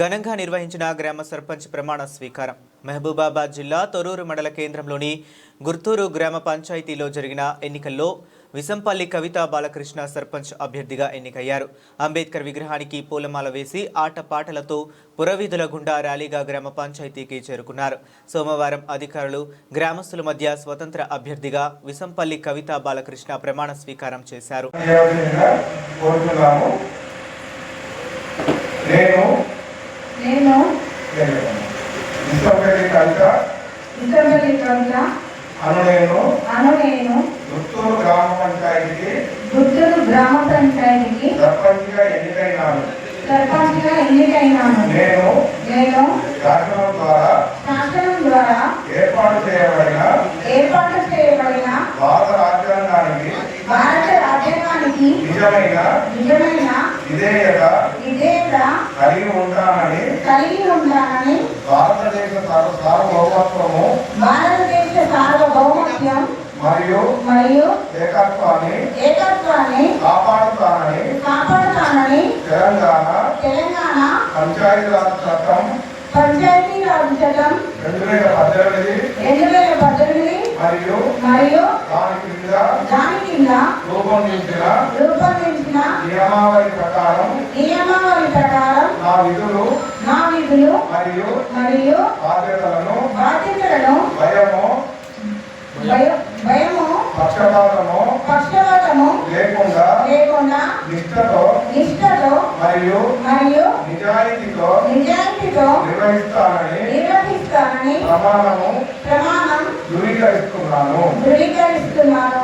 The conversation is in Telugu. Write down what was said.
ఘనంగా నిర్వహించిన గ్రామ సర్పంచ్ ప్రమాణ స్వీకారం. మహబూబాబాద్ జిల్లా తొరూరు మండల కేంద్రంలోని గుర్తూరు గ్రామ పంచాయతీలో జరిగిన ఎన్నికల్లో విసంపల్లి కవిత బాలకృష్ణ సర్పంచ్ అభ్యర్థిగా ఎన్నికయ్యారు. అంబేద్కర్ విగ్రహానికి పూలమాల వేసి ఆటపాటలతో పురవీధుల గుండా ర్యాలీగా గ్రామ పంచాయతీకి చేరుకున్నారు. సోమవారం అధికారులు గ్రామస్తుల మధ్య స్వతంత్ర అభ్యర్థిగా విసంపల్లి కవిత బాలకృష్ణ ప్రమాణ స్వీకారం చేశారు. నేను కవిత ఇసంబలి కవిత అను నేను అను నేను గ్రామ పంచాయతీకి గుంటూరు గ్రామ పంచాయతీకి సర్పంచ్గా ఎన్నికైనాను. సర్పంచ్గా ఎన్నికైనాను. నేను నేను శాసనం ద్వారా శాసనం ద్వారా ఏర్పాటు చేయబడిన ఏర్పాటు చేయబడిన భారత రాజ్యాంగానికి భారత రాజ్యాంగానికి నిజమైన నిజమైన విధేయత విధేయత కలిగి ఉంటానని కలిగి ఉండాలని భారతదేశ సార్వభౌమత్వము భారతదేశ సార్వభౌమత్యం మరియు మరియు ఏకత్వాన్ని ఏకత్వాన్ని కాపాడుతానని కాపాడుతానని తెలంగాణ తెలంగాణ పంచాయతీరాజ్ చట్టం పంచాయతీరాజ్ చట్టం రెండు వేల పద్దెనిమిది రెండు వేల పద్దెనిమిది మరియు మరియు దాని కింద కింద రూపొందించిన రూపొందించిన నియమావళి ప్రకారం నియమావళి ప్రకారం నా విధులు నా విధులు మరియు మరియు బాధ్యతలను బాధ్యతలను భయము భయ- భయము పక్షపాతము పక్షపాతము లేకుండా లేకుండా నిష్ఠతో నిష్ఠతో మరియు మరియు నిజాయితీతో నిజాయితీతో నిర్వహిస్తానని నిర్వహిస్తానని ప్రమాణము ప్రమాణం ధృవీకరిస్తున్నాను. ధృవీకరిస్తున్నాను.